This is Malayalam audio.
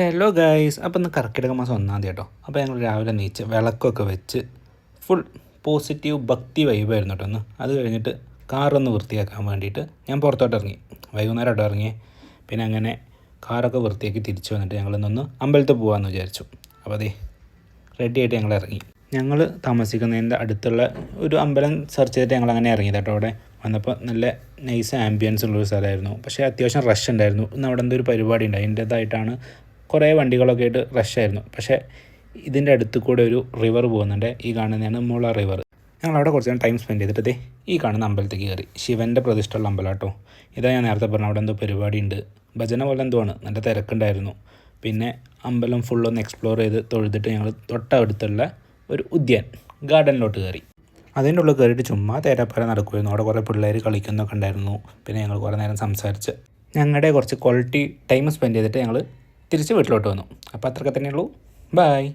ഹലോ ഗൈസ് അപ്പോൾ ഇന്ന് കർക്കിടക മാസം ഒന്നാം തീയതി കേട്ടോ. അപ്പോൾ ഞങ്ങൾ രാവിലെ നീച്ച് വിളക്കൊക്കെ വെച്ച് ഫുൾ പോസിറ്റീവ് ഭക്തി വൈബായിരുന്നു കേട്ടോ ഒന്ന് അത് കഴിഞ്ഞിട്ട് കാറൊന്ന് വൃത്തിയാക്കാൻ വേണ്ടിയിട്ട് ഞാൻ പുറത്തോട്ട് ഇറങ്ങി. വൈകുന്നേരം കേട്ടോ ഇറങ്ങി പിന്നെ അങ്ങനെ കാറൊക്കെ വൃത്തിയാക്കി തിരിച്ചു വന്നിട്ട് ഞങ്ങളിന്നൊന്ന് അമ്പലത്തിൽ പോകാമെന്ന് വിചാരിച്ചു. അപ്പോൾ അതെ റെഡി ആയിട്ട് ഞങ്ങൾ ഇറങ്ങി. ഞങ്ങൾ താമസിക്കുന്നതിന്റെ അടുത്തുള്ള ഒരു അമ്പലം സെർച്ച് ചെയ്തിട്ട് ഞങ്ങൾ അങ്ങനെ ഇറങ്ങി കേട്ടോ അവിടെ. വന്നപ്പോൾ നല്ല നൈസ് ആംബിയൻസ് ഉള്ളൊരു സ്ഥലമായിരുന്നു. പക്ഷേ അത്യാവശ്യം റഷ് ഉണ്ടായിരുന്നു. ഇന്ന് അവിടെ എന്തോ ഒരു പരിപാടി ഉണ്ട്. അതിന്റേതായിട്ടാണ് കുറേ വണ്ടികളൊക്കെ ആയിട്ട് റഷ് ആയിരുന്നു. പക്ഷേ ഇതിന്റെ അടുത്ത് കൂടെ ഒരു റിവർ പോകുന്നുണ്ട്. ഈ കാണുന്നതാണ് മുള റിവർ ഞങ്ങൾ അവിടെ കുറച്ച് നേരം ടൈം സ്പെൻഡ് ചെയ്തിട്ട് ഈ കാണുന്ന അമ്പലത്തേക്ക് കയറി. ശിവന്റെ പ്രതിഷ്ഠയുള്ള അമ്പലം കേട്ടോ ഇതാ ഞാൻ നേരത്തെ പറഞ്ഞ അവിടെ എന്തോ പരിപാടി ഉണ്ട്. ഭജന പോലെ എന്തോ ആണ്. നല്ല തിരക്കുണ്ടായിരുന്നു. പിന്നെ അമ്പലം ഫുള്ളൊന്ന് എക്സ്പ്ലോർ ചെയ്ത് തൊഴുതിട്ട് ഞങ്ങൾ തൊട്ടടുത്തുള്ള ഒരു ഉദ്യാൻ ഗാർഡനിലോട്ട് കയറി. അതിന്റെ ഉള്ളിൽ കയറിയിട്ട് ചുമ്മാ തേരാപ്പാര നടക്കുമായിരുന്നു അവിടെ കുറേ പിള്ളേർ കളിക്കുന്നൊക്കെ ഉണ്ടായിരുന്നു. പിന്നെ ഞങ്ങൾ കുറേ നേരം സംസാരിച്ച് ഞങ്ങളുടെ കുറച്ച് ക്വാളിറ്റി ടൈം സ്പെൻഡ് ചെയ്തിട്ട് ഞങ്ങൾ തിരിച്ച് വീട്ടിലോട്ട് വന്നു. അപ്പോൾ അത്രയൊക്കെ തന്നെയുള്ളൂ. ബായ്